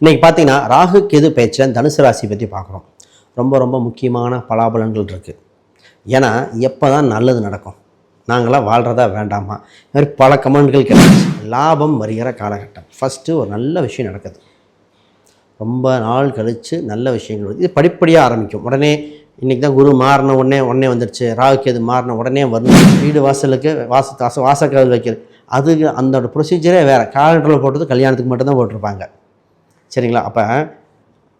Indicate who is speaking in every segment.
Speaker 1: இன்றைக்கி பார்த்தீங்கன்னா ராகு கேது பேச்சில் தனுசு ராசி பற்றி பார்க்குறோம் ரொம்ப ரொம்ப முக்கியமான பலாபலன்கள் இருக்குது ஏன்னா எப்போ தான் நல்லது நடக்கும்? நாங்களாம் வாழ்கிறதா வேண்டாமா? இது மாதிரி பல கமெண்ட்கள் கிடையாது லாபம் வருகிற காலகட்டம். ஃபஸ்ட்டு ஒரு நல்ல விஷயம் நடக்குது. ரொம்ப நாள் கழித்து நல்ல விஷயங்கள் வருது. இது படிப்படியாக ஆரம்பிக்கும். உடனே இன்றைக்கி தான் குரு மாறின உடனே உடனே வந்துடுச்சு ராகு கேது மாறின உடனே வரணும் வீடு வாசலுக்கு வாச வாச வாசக்கதவு வைக்கிறது. அதுக்கு அந்த ப்ரொசீஜரே வேறு. காலண்டரில் போட்டது கல்யாணத்துக்கு மட்டும்தான் போட்டிருப்பாங்க. சரிங்களா? அப்போ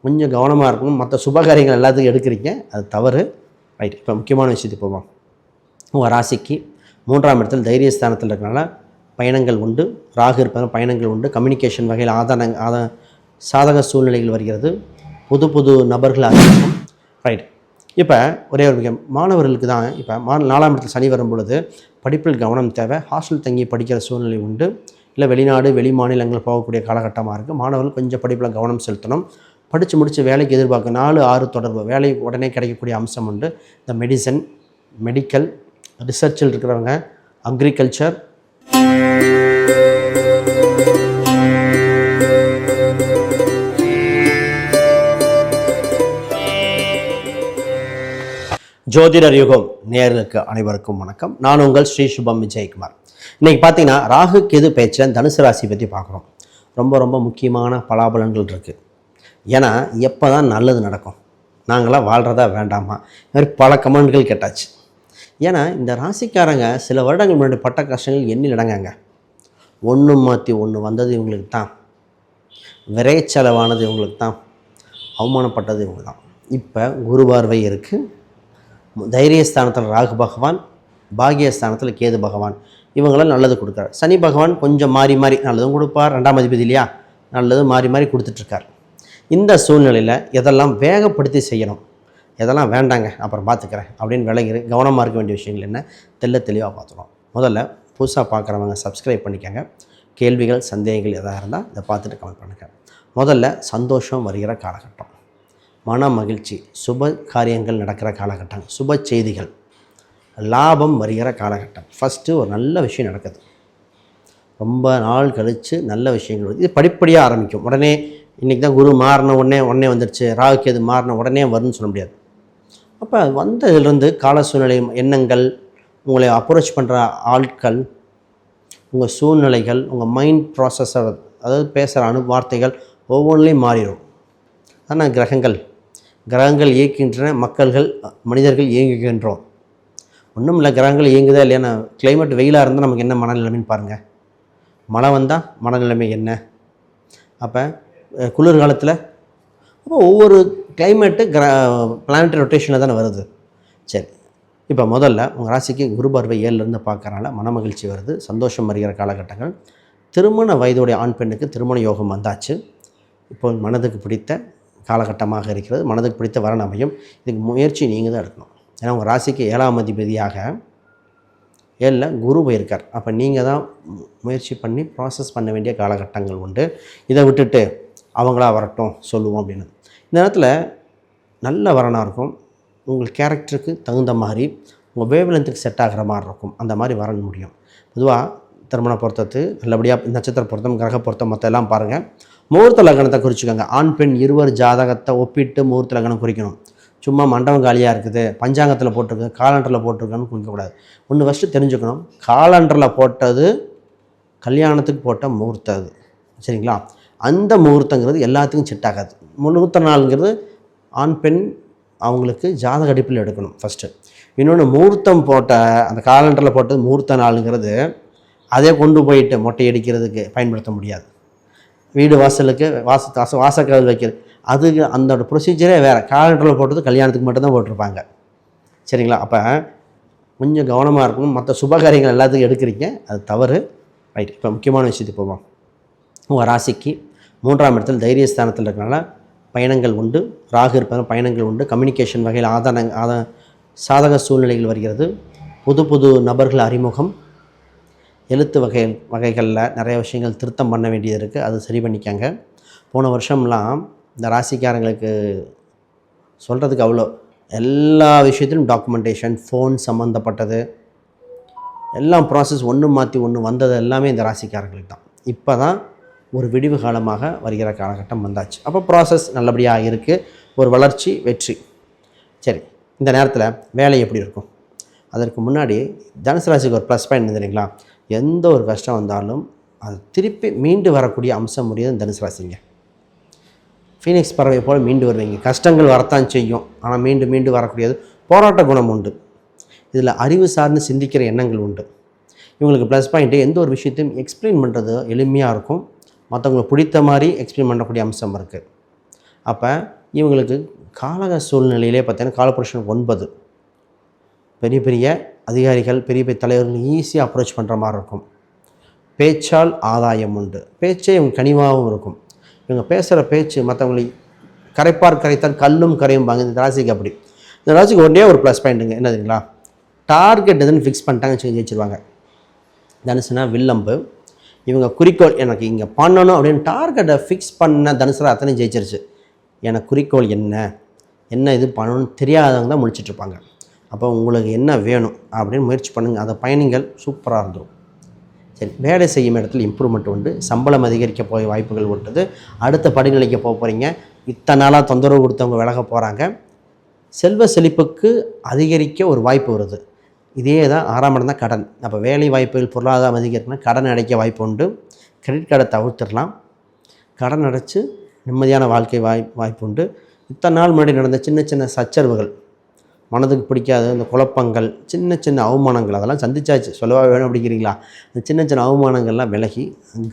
Speaker 1: கொஞ்சம் கவனமாக இருக்கணும். மற்ற சுபகாரியங்கள் எல்லாத்துக்கும் எடுக்கிறீங்க. அது தவறு. ரைட் இப்போ முக்கியமான விஷயத்துக்கு போவோம். உங்கள் ராசிக்கு மூன்றாம் இடத்தில் தைரியஸ்தானத்தில் இருக்கிறனால பயணங்கள் உண்டு. ராகு இருப்பதால் பயணங்கள் உண்டு. கம்யூனிகேஷன் வகையில் ஆதான ஆதா சாதக சூழ்நிலைகள் வருகிறது. புது புது நபர்கள் அறிமுகம் ரைட் இப்போ ஒரே ஒரு மிக மாணவர்களுக்கு தான் இப்போ மா நாலாம் இடத்தில் சனி வரும் பொழுது படிப்பில் கவனம் தேவை. ஹாஸ்டல் தங்கி படிக்கிற சூழ்நிலை உண்டு. இல்லை வெளிநாடு வெளி மாநிலங்கள் போகக்கூடிய காலகட்டமாக இருக்குது மாணவர்கள் கொஞ்சம் படிப்பில் கவனம் செலுத்தணும். படித்து முடித்து வேலைக்கு எதிர்பார்க்க நாலு ஆறு தொடர்பு. வேலை உடனே கிடைக்கக்கூடிய அம்சம் உண்டு. இந்த மெடிசன் மெடிக்கல் ரிசர்ச்சில் இருக்கிறவங்க அக்ரிகல்ச்சர் ஜோதிடர் யுகம் நேர்களுக்கு அனைவருக்கும் வணக்கம். நான் உங்கள் ஸ்ரீ சுபம் விஜயகுமார். இன்றைக்கி பார்த்தீங்கன்னா ராகு கேது பேச்சில் தனுசு ராசி பற்றி பார்க்குறோம். ரொம்ப ரொம்ப முக்கியமான பலாபலன்கள் இருக்குது ஏன்னா எப்போ தான் நல்லது நடக்கும்? நாங்களாம் வாழ்கிறதா வேண்டாமா? இந்த மாதிரி பல கமெண்ட்கள் கேட்டாச்சு. ஏன்னா இந்த ராசிக்காரங்க சில வருடங்கள் முன்னாடி பட்ட கஷ்டங்கள் எண்ணி நடங்காங்க ஒன்று மாற்றி ஒன்று வந்தது இவங்களுக்கு தான். விரைச்செலவானது இவங்களுக்கு தான். அவமானப்பட்டது இவங்க தான். இப்போ குரு பார்வை இருக்குது தைரியஸ்தானத்தில் ராகு பகவான் பாகியஸ்தானத்தில் கேது பகவான். இவங்களாம் நல்லது கொடுக்குறார். சனி பகவான் கொஞ்சம் மாறி மாறி நல்லதும் கொடுப்பார். ரெண்டாம் அதிபதி இல்லையா? நல்லது மாறி மாறி கொடுத்துட்ருக்கார். இந்த சூழ்நிலையில் எதெல்லாம் வேகப்படுத்தி செய்யணும்? எதெல்லாம் வேண்டாங்க அப்புறம் பார்த்துக்கிறேன் அப்படின்னு விளங்கி கவனமாக இருக்க வேண்டிய விஷயங்கள் என்ன? தெள்ள தெளிவாக பார்த்துக்கணும். முதல்ல புதுசாக பார்க்குறவங்க சப்ஸ்கிரைப் பண்ணிக்கோங்க. கேள்விகள் சந்தேகங்கள் எதாக இருந்தால் இதை பார்த்துட்டு கமெண்ட் பண்ணுங்கள் முதல்ல சந்தோஷம் வருகிற காலகட்டம். மன மகிழ்ச்சி சுப காரியங்கள் நடக்கிற காலகட்டம் சுப செய்திகள். லாபம் வருகிற காலகட்டம். ஃபஸ்ட்டு ஒரு நல்ல விஷயம் நடக்குது. ரொம்ப நாள் கழித்து நல்ல விஷயங்கள் வருது. இது படிப்படியாக ஆரம்பிக்கும். உடனே இன்றைக்கி தான் குரு மாறின உடனே உடனே வந்துடுச்சு ராகுக்கு அது மாறின உடனே வரும்னு சொல்ல முடியாது. அப்போ வந்ததுலேருந்து கால சூழ்நிலை எண்ணங்கள் உங்களை அப்ரோச் பண்ணுற ஆட்கள் உங்கள் சூழ்நிலைகள் உங்கள் மைண்ட் ப்ராசஸர் அதாவது பேசுகிற அனு வார்த்தைகள் ஒவ்வொன்றிலையும் மாறிடும். ஆனால் கிரகங்கள். கிரகங்கள் இயக்கின்றன மக்கள்கள் மனிதர்கள் இயங்குகின்றோம். ஒன்றும் இல்லை கிரகங்கள் இயங்குதா இல்லையா? கிளைமேட் வெயிலாக இருந்தால் நமக்கு என்ன மனநிலைமைன்னு பாருங்கள் மழை வந்தால் மனநிலைமை என்ன? அப்போ குளிர் குளிர்காலத்தில் அப்போ ஒவ்வொரு கிளைமேட்டு கிர பிளானட் ரொட்டேஷனில் தானே வருது. சரி இப்போ முதல்ல உங்கள் ராசிக்கு குரு பார்வை ஏழுலேருந்து பார்க்கறனால மனமகிழ்ச்சி வருது. சந்தோஷம் வருகிற காலகட்டங்கள். திருமண வயதுடைய ஆண் பெண்ணுக்கு திருமண யோகம் வந்தாச்சு. இப்போ மனதுக்கு பிடித்த காலகட்டமாக இருக்கிறது. மனதுக்கு பிடித்த வரன் அமையும். இதுக்கு முயற்சி நீங்கள் தான் எடுக்கணும். ஏன்னா உங்கள் ராசிக்கு ஏழாம் அதிபதியாக ஏழில் குரு போயிருக்கார். அப்போ நீங்கள் தான் முயற்சி பண்ணி ப்ராசஸ் பண்ண வேண்டிய காலகட்டங்கள் உண்டு. இதை விட்டுட்டு அவங்களா வரட்டும் சொல்லுவோம் அப்படின்னு இந்த நேரத்தில் நல்ல வரனாக இருக்கும். உங்கள் கேரக்டருக்கு தகுந்த மாதிரி உங்கள் வேவ்லென்த்துக்கு செட் ஆகிற மாதிரி இருக்கும். அந்த மாதிரி வரன் முடியும். பொதுவாக திருமண பொருத்தத்து நல்லபடியாக நட்சத்திர பொருத்தம் கிரக பொருத்தம் மற்ற எல்லாம் பாருங்கள் முகூர்த்த லக்னத்தை குறிச்சிக்கோங்க. ஆண் பெண் இருவர் ஜாதகத்தை ஒப்பிட்டு முகூர்த்த லக்னம் குறிக்கணும். சும்மா மண்டபம் காலியாக இருக்குது பஞ்சாங்கத்தில் போட்டிருக்கு காலண்டரில் போட்டிருக்கான்னு குறிக்கக்கூடாது ஒன்று ஃபஸ்ட்டு தெரிஞ்சுக்கணும். காலண்டரில் போட்டது கல்யாணத்துக்கு போட்ட முகூர்த்தம் அது. சரிங்களா? அந்த முகூர்த்தங்கிறது எல்லாத்துக்கும் செட் ஆகாது முகூர்த்த நாளுங்கிறது ஆண் பெண் அவங்களுக்கு ஜாதக அடிப்பில் எடுக்கணும் ஃபஸ்ட்டு இன்னொன்று முகூர்த்தம் போட்ட அந்த காலண்டரில் போட்டது முகூர்த்த நாளுங்கிறது அதே கொண்டு போயிட்டு மொட்டை அடிக்கிறதுக்கு பயன்படுத்த முடியாது. வீடு வாசலுக்கு வாச வாச வாசக்கதவு வைக்கிறது. அது அந்த ப்ரொசீஜரே வேறு. காலண்டரில் போட்டது கல்யாணத்துக்கு மட்டும்தான் போட்டிருப்பாங்க. சரிங்களா? அப்போ கொஞ்சம் கவனமாக இருக்கணும். மற்ற சுபகாரியங்கள் எல்லாத்துக்கும் எடுக்கிறீங்க. அது தவறு. ரைட் இப்போ முக்கியமான விஷயத்துக்கு போவோம். உங்கள் ராசிக்கு மூன்றாம் இடத்தில் தைரியஸ்தானத்தில் இருக்கனால பயணங்கள் உண்டு. ராகு இருப்பதால் பயணங்கள் உண்டு. கம்யூனிகேஷன் வகையில் ஆதார ஆதா சாதக சூழ்நிலைகள் வருகிறது. புது புது நபர்கள் அறிமுகம். எழுத்து வகை வகைகளில் நிறைய விஷயங்கள் திருத்தம் பண்ண வேண்டியது இருக்குது. அது சரி பண்ணிக்கங்க. போன வருஷம்லாம் இந்த ராசிக்காரங்களுக்கு சொல்கிறதுக்கு அவ்வளோ. எல்லா விஷயத்திலும் டாக்குமெண்டேஷன் ஃபோன் சம்மந்தப்பட்டது எல்லாம் ப்ராசஸ் ஒன்று மாற்றி ஒன்று வந்தது எல்லாமே இந்த ராசிக்காரங்களுக்கு தான். இப்போ தான் ஒரு விடிவு காலமாக வருகிற காலகட்டம் வந்தாச்சு. அப்போ ப்ராசஸ் நல்லபடியாக இருக்குது ஒரு வளர்ச்சி வெற்றி. சரி இந்த நேரத்தில் வேலை எப்படி இருக்கும்? அதற்கு முன்னாடி தனுசு ராசிக்கு ஒரு ப்ளஸ் பாயிண்ட் தெரியுங்களா எந்த ஒரு கஷ்டம் வந்தாலும் அது திருப்பி மீண்டு வரக்கூடிய அம்சம் முடியாது தனுசு ராசிங்க. ஃபீனிக்ஸ் பறவை போல் மீண்டு வருவீங்க. கஷ்டங்கள் வரத்தான் செய்யும். ஆனால் மீண்டு மீண்டு வரக்கூடியது போராட்ட குணம் உண்டு. இதில் அறிவு சார்ந்து சிந்திக்கிற எண்ணங்கள் உண்டு. இவங்களுக்கு ப்ளஸ் பாயிண்ட்டு எந்த ஒரு விஷயத்தையும் எக்ஸ்பிளைன் பண்ணுறது எளிமையாக இருக்கும். மற்றவங்களுக்கு பிடித்த மாதிரி எக்ஸ்பிளைன் பண்ணக்கூடிய அம்சம் இருக்குது அப்போ இவங்களுக்கு காலக சூழ்நிலையிலே பார்த்தீங்கன்னா காலபுருஷன் ஒன்பது. பெரிய பெரிய அதிகாரிகள் பெரிய பெரிய தலைவர்கள் ஈஸியாக அப்ரோச் பண்ணுற மாதிரி இருக்கும். பேச்சால் ஆதாயம் உண்டு. பேச்சே இவங்க கனிவாகவும் இருக்கும். இவங்க பேசுகிற பேச்சு மற்றவங்களை கரைப்பார் கரைத்தால் கல்லும் கரையும்பாங்க இந்த ராசிக்கு அப்படி. இந்த ராசிக்கு ஒன்றே ஒரு ப்ளஸ் பாயிண்ட்டுங்க என்னதுங்களா டார்கெட் எதுன்னு ஃபிக்ஸ் பண்ணிட்டாங்க சொல்லி ஜெயிச்சிருவாங்க. தனுசுனா வில்லம்பு. இவங்க குறிக்கோள் எனக்கு இங்கே பண்ணணும் அப்படின்னு டார்கெட்டை ஃபிக்ஸ் பண்ண தனுசுல அத்தனை ஜெயிச்சிருச்சு. எனக்கு குறிக்கோள் என்ன? என்ன இது பண்ணணும்னு தெரியாதவங்க தான் முடிச்சிட்ருப்பாங்க அப்போ உங்களுக்கு என்ன வேணும் அப்படின்னு முயற்சி பண்ணுங்கள் அதை பயணிகள் சூப்பராக இருந்துடும் சரி வேலை செய்யும் இடத்துல இம்ப்ரூவ்மெண்ட் உண்டு. சம்பளம் அதிகரிக்க போய் வாய்ப்புகள் உண்டுது அடுத்த படிநிலைக்கு போக போகிறீங்க இத்தனை நாளாக தொந்தரவு கொடுத்தவங்க விலக போகிறாங்க செல்வ செழிப்புக்கு அதிகரிக்க ஒரு வாய்ப்பு வருது. இதே தான் ஆறாம் இடம் தான் கடன். அப்போ வேலை வாய்ப்புகள் பொருளாதாரம் அதிகரிக்கணும் கடன் அடைக்க வாய்ப்பு உண்டு. கிரெடிட் கார்டை தவிர்த்துடலாம். கடன் அடைச்சி நிம்மதியான வாழ்க்கை வாய் வாய்ப்பு உண்டு. இத்தனை நாள் முன்னாடி நடந்த சின்ன சின்ன சச்சரவுகள் மனதுக்கு பிடிக்காத இந்த குழப்பங்கள் சின்ன சின்ன அவமானங்கள் அதெல்லாம் சந்திச்சாச்சு. சொல்லவா வேணும் அப்படிங்கிறீங்களா? அந்த சின்ன சின்ன அவமானங்கள்லாம் விலகி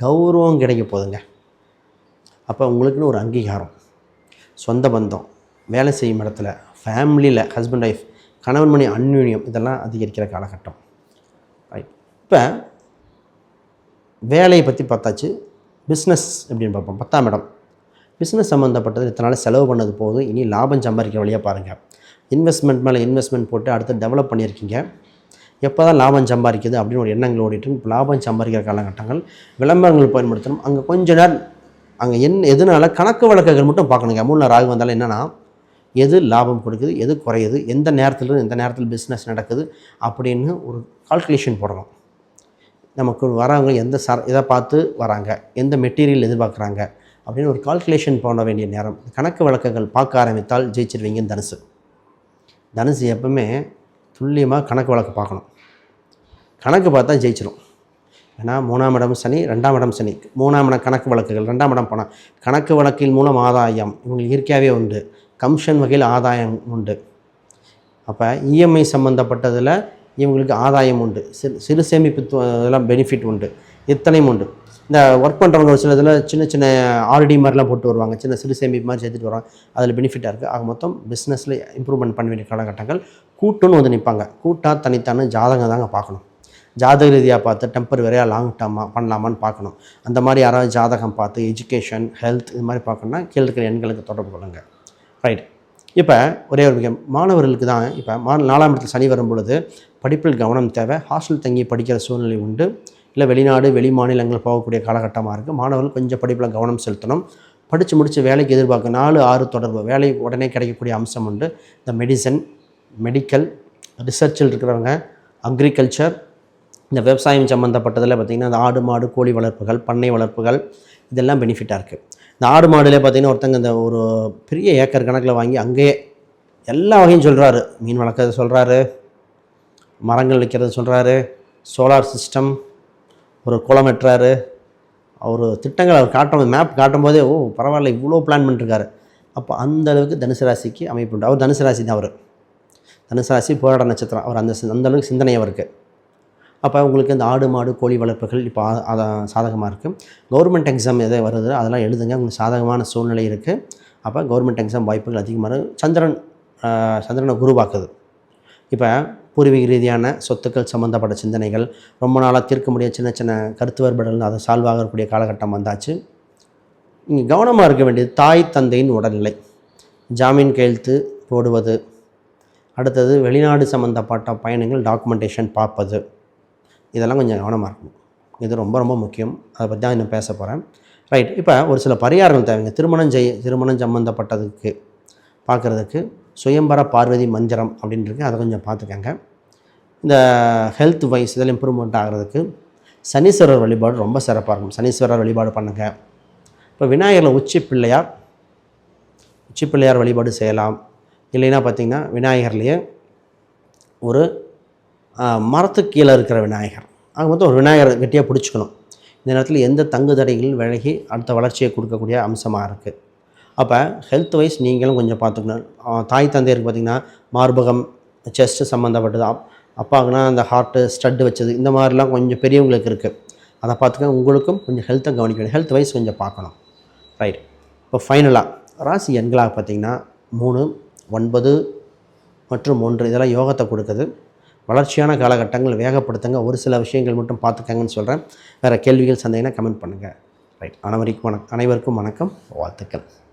Speaker 1: கௌரவம் கிடைக்க போகுதுங்க. அப்போ உங்களுக்குன்னு ஒரு அங்கீகாரம். சொந்த பந்தம் வேலை செய்யும் இடத்துல ஃபேமிலியில் ஹஸ்பண்ட் ஒய்ஃப் கணவன் மணி அந்யூன்யம் இதெல்லாம் அதிகரிக்கிற காலகட்டம். ரைட் இப்போ வேலையை பற்றி பார்த்தாச்சு. பிஸ்னஸ் எப்படின்னு பார்ப்போம். பத்தாம் இடம். பிஸ்னஸ் சம்மந்தப்பட்டது இத்தனை நாள் செலவு பண்ணது போதும். இனி லாபம் சம்பாதிக்கிற வழியாக பாருங்கள் இன்வெஸ்ட்மெண்ட் மேலே இன்வெஸ்ட்மெண்ட் போட்டு அடுத்து டெவலப் பண்ணியிருக்கீங்க. எப்போ தான் லாபம் சம்பாதிக்குது அப்படின்னு ஒரு எண்ணங்கள் ஓடிட்டு லாபம் சம்பாதிக்கிற காலகட்டங்கள் விளம்பரங்கள் பயன்படுத்தணும். அங்கே கொஞ்ச நேரம் அங்கே என்ன எதனால கணக்கு வழக்குகள் மட்டும் பார்க்கணுங்க. மூணு ராகு வந்தாலும் என்னென்னா எது லாபம் கொடுக்குது எது குறையுது எந்த நேரத்தில் எந்த நேரத்தில் பிஸ்னஸ் நடக்குது அப்படின்னு ஒரு கால்குலேஷன் போடணும். நமக்கு வரவங்க எந்த சர இதை பார்த்து வராங்க எந்த மெட்டீரியல் எதிர்பார்க்குறாங்க அப்படின்னு ஒரு கால்குலேஷன் பண்ண வேண்டிய நேரம். கணக்கு வழக்குகள் பார்க்க ஆரம்பித்தால் ஜெயிச்சிருவீங்க தனுசு. தனுசு எப்பவுமே துல்லியமாக கணக்கு வழக்கு பார்க்கணும். கணக்கு பார்த்தா ஜெயிச்சிடும் ஏன்னா மூணாம் இடம் சனி ரெண்டாம் இடம் சனி. மூணாம் இடம் கணக்கு வழக்குகள் ரெண்டாம் இடம் பணம். கணக்கு வழக்கின் மூலம் ஆதாயம் இவங்களுக்கு இயற்கையாகவே உண்டு. கமிஷன் வகையில் ஆதாயம் உண்டு. அப்போ இஎம்ஐ சம்மந்தப்பட்டதில் இவங்களுக்கு ஆதாயம் உண்டு. சிறு சிறு சேமிப்பு இதெல்லாம் பெனிஃபிட் உண்டு. இத்தனையும் உண்டு. இந்த ஒர்க் பண்ணுறவங்க ஒரு சில இதில் சின்ன சின்ன ஆர்டி மாதிரிலாம் போட்டு வருவாங்க. சின்ன சிறு சேமிப்பு மாதிரி சேர்த்துட்டு வருவாங்க அதில் பெனிஃபிட்டாக இருக்குது ஆக மொத்தம் பிஸ்னஸில் இம்ப்ரூவ்மெண்ட் பண்ண வேண்டிய காலகட்டங்கள் கூட்டுன்னு வந்து நிற்பாங்க கூட்டாக தனித்தான ஜாதகம் தாங்க பார்க்கணும். ஜாதக ரீதியாக பார்த்து டெம்பரவரியாக லாங் டேர்மாக பண்ணலாமான்னு பார்க்கணும். அந்த மாதிரி யாராவது ஜாதகம் பார்த்து எஜுகேஷன் ஹெல்த் இது மாதிரி பார்க்கணுன்னா கீழே இருக்கிற எண்களுக்கு தொடர்பு கொள்ளுங்க. ரைட் இப்போ ஒரே ஒரு முக்கியம் மாணவர்களுக்கு தான் இப்போ மா நாலாம் இடத்துல சனி வரும் பொழுது படிப்பில் கவனம் தேவை. ஹாஸ்டல் தங்கி படிக்கிற சூழ்நிலை உண்டு. இல்லை வெளிநாடு வெளி மாநிலங்கள் போகக்கூடிய காலகட்டமாக இருக்குது மாணவர்கள் கொஞ்சம் படிப்பில் கவனம் செலுத்தணும். படித்து முடித்து வேலைக்கு எதிர்பார்க்க நாலு ஆறு தொடர்பு. வேலை உடனே கிடைக்கக்கூடிய அம்சம் உண்டு. இந்த மெடிசன் மெடிக்கல் ரிசர்ச்சில் இருக்கிறவங்க அக்ரிகல்ச்சர் இந்த விவசாயம் சம்மந்தப்பட்டதில் பார்த்திங்கன்னா இந்த ஆடு மாடு கோழி வளர்ப்புகள் பண்ணை வளர்ப்புகள் இதெல்லாம் பெனிஃபிட்டாக இருக்குது இந்த ஆடு மாடுலேயே பார்த்திங்கன்னா ஒருத்தங்க இந்த ஒரு பெரிய ஏக்கர் கணக்கில் வாங்கி அங்கேயே எல்லா வகையும் சொல்கிறாரு மீன் வளர்க்குறது சொல்கிறாரு மரங்கள் வைக்கிறது சொல்கிறாரு சோலார் சிஸ்டம் ஒரு குளம் வெட்டுறாரு. அவர் திட்டங்கள் அவர் காட்டும் மேப் காட்டும் போதே ஓ பரவாயில்ல இவ்வளோ பிளான் பண்ணிருக்காரு. அப்போ அந்த அளவுக்கு தனுசு ராசிக்கு அமைப்பு உண்டு. அவர் தனுசு ராசி தான் அவர். தனுசு ராசி போராட நட்சத்திரம். அவர் அந்த சி- அந்த அளவுக்கு சிந்தனை அவருக்கு. அப்போ உங்களுக்கு இந்த ஆடு மாடு கோழி வளர்ப்புகள் இப்போ அதான் சாதகமாக இருக்குது கவர்மெண்ட் எக்ஸாம் எதை வருது அதெல்லாம் எழுதுங்க. உங்களுக்கு சாதகமான சூழ்நிலை இருக்குது அப்போ கவர்மெண்ட் எக்ஸாம் வாய்ப்புகள் அதிகமாக இருக்கு. சந்திரன் சந்திரனை குருவாக்குது. இப்போ பூர்வீக ரீதியான சொத்துக்கள் சம்மந்தப்பட்ட சிந்தனைகள் ரொம்ப நாளாக தீர்க்க முடிய சின்ன சின்ன கருத்து வேறுபாடுகள் அதை சால்வ் ஆகக்கூடிய காலகட்டம் வந்தாச்சு. இங்கே கவனமாக இருக்க வேண்டியது தாய் தந்தையின் உடல்நிலை. ஜாமீன் கையெழுத்து போடுவது. அடுத்தது வெளிநாடு சம்மந்தப்பட்ட பயணங்கள் டாக்குமெண்டேஷன் பார்ப்பது. இதெல்லாம் கொஞ்சம் கவனமாக இருக்கணும். இது ரொம்ப ரொம்ப முக்கியம். அதை பற்றி தான் இன்னும் பேச போகிறேன் ரைட் இப்போ ஒரு சில பரிகாரங்கள் தேவைங்க. திருமணம் செய்ய திருமணம் சம்மந்தப்பட்டதுக்கு பார்க்குறதுக்கு. சுயம்பர பார்வதி மந்திரம் அப்படின்னு அதை கொஞ்சம் பார்த்துக்கங்க. இந்த ஹெல்த் வைஸ் இதில் இம்ப்ரூவ்மெண்ட் ஆகிறதுக்கு சனீஸ்வரர் வழிபாடு ரொம்ப சிறப்பாக இருக்கும். சனீஸ்வரர் வழிபாடு பண்ணுங்கள் இப்போ விநாயகரில் உச்சி பிள்ளையார் உச்சி பிள்ளையார் வழிபாடு செய்யலாம். இல்லைன்னா பார்த்தீங்கன்னா விநாயகர்லேயே ஒரு ஆஹ், மரத்துக்கு கீழே இருக்கிற விநாயகர். அது மொத்தம் ஒரு விநாயகரை கட்டியாக பிடிச்சிக்கணும். இந்த நேரத்தில் எந்த தங்கு தடைகள் விலகி அடுத்த வளர்ச்சியை கொடுக்கக்கூடிய அம்சமாக இருக்குது அப்போ ஹெல்த் வைஸ் நீங்களும் கொஞ்சம் பார்த்துக்கணும். தாய் தந்தையருக்கு பார்த்திங்கன்னா மார்பகம் செஸ்ட்டு சம்மந்தப்பட்டது அப் அப்பாவுக்குனா அந்த ஹார்ட்டு ஸ்டட்டு வச்சது இந்த மாதிரிலாம் கொஞ்சம் பெரியவங்களுக்கு இருக்குது அதை பார்த்துக்க உங்களுக்கும் கொஞ்சம் ஹெல்த்தை கவனிக்கணும். ஹெல்த் வைஸ் கொஞ்சம் பார்க்கணும். ரைட் இப்போ ஃபைனலாக ராசி எண்களாக பார்த்தீங்கன்னா மூணு ஒன்பது மற்றும் ஒன்று இதெல்லாம் யோகத்தை கொடுக்குது. வளர்ச்சியான காலகட்டங்கள் வேகப்படுத்துங்க. ஒரு சில விஷயங்கள் மட்டும் பார்த்துக்கங்கன்னு சொல்கிறேன் வேறு கேள்விகள் சந்தேகம்னா கமெண்ட் பண்ணுங்கள் ரைட் அனைவருக்கும் வணக்கம் அனைவருக்கும் வணக்கம். வாழ்த்துக்கள்.